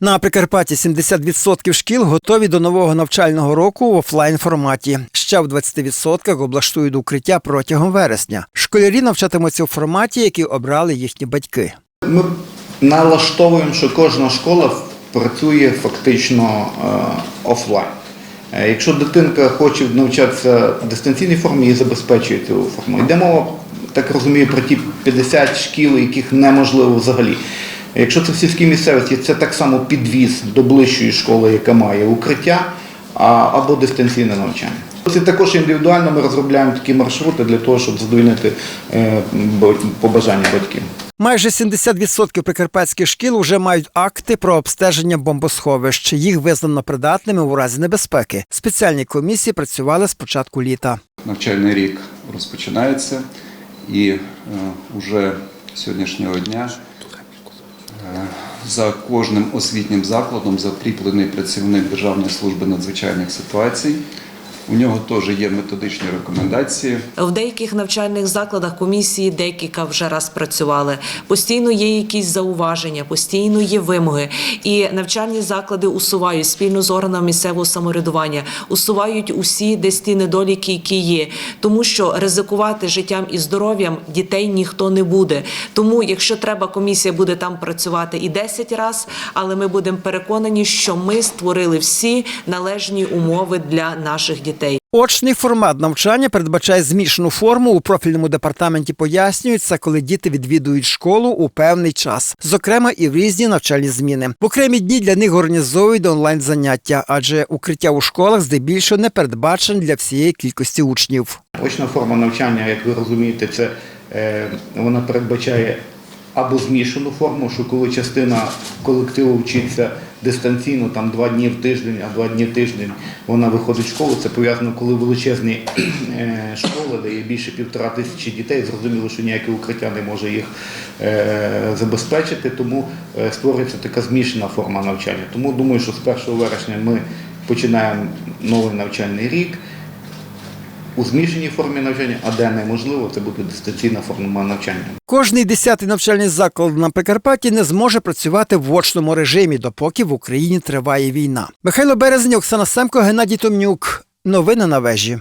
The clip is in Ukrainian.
На Прикарпатті 70% шкіл готові до нового навчального року в офлайн форматі. Ще в 20% облаштують укриття протягом вересня. Школярі навчатимуться у форматі, який обрали їхні батьки. Ми налаштовуємо, що кожна школа працює фактично е, офлайн. Е, Якщо дитинка хоче навчатися в дистанційній формі, її забезпечує цю форму. Йде мова, так розумію, про ті 50 шкіл, яких неможливо взагалі. Якщо це в сільській місцевості, це так само підвіз до ближчої школи, яка має укриття, або дистанційне навчання. Це також індивідуально ми розробляємо такі маршрути для того, щоб задовольнити е, побажання батьків. Майже 70% прикарпатських шкіл вже мають акти про обстеження бомбосховищ. Їх визнано придатними у разі небезпеки. Спеціальні комісії працювали з початку літа. Навчальний рік розпочинається і е, уже сьогоднішнього дня е, за кожним освітнім закладом закріплений працівник Державної служби надзвичайних ситуацій. У нього теж є методичні рекомендації. В деяких навчальних закладах комісії декілька вже раз працювали. Постійно є якісь зауваження, постійно є вимоги. І навчальні заклади усувають спільно з органами місцевого самоврядування, усувають усі десь ті недоліки, які є. Тому що ризикувати життям і здоров'ям дітей ніхто не буде. Тому, якщо треба, комісія буде там працювати і 10 разів, але ми будемо переконані, що ми створили всі належні умови для наших дітей. Очний формат навчання передбачає змішану форму. У профільному департаменті пояснюють це, коли діти відвідують школу у певний час, зокрема і в різні навчальні зміни. В окремі дні для них організовують онлайн заняття, адже укриття у школах здебільшого не передбачене для всієї кількості учнів. Очна форма навчання, як ви розумієте, це е, вона передбачає або змішану форму, що коли частина колективу вчиться дистанційно, там два дні в тиждень, а два дні в тиждень вона виходить в школу. Це пов'язано, коли величезні е, школи, де є більше півтора тисячі дітей, зрозуміло, що ніяке укриття не може їх е, забезпечити, тому е, створюється така змішана форма навчання. Тому думаю, що з 1 вересня ми починаємо новий навчальний рік у змішаній формі навчання, а де неможливо, це буде дистанційна форма навчання. Кожний десятий навчальний заклад на Прикарпатті не зможе працювати в очному режимі, допоки в Україні триває війна. Михайло Березень, Оксана Семко, Геннадій Томнюк. Новини на вежі.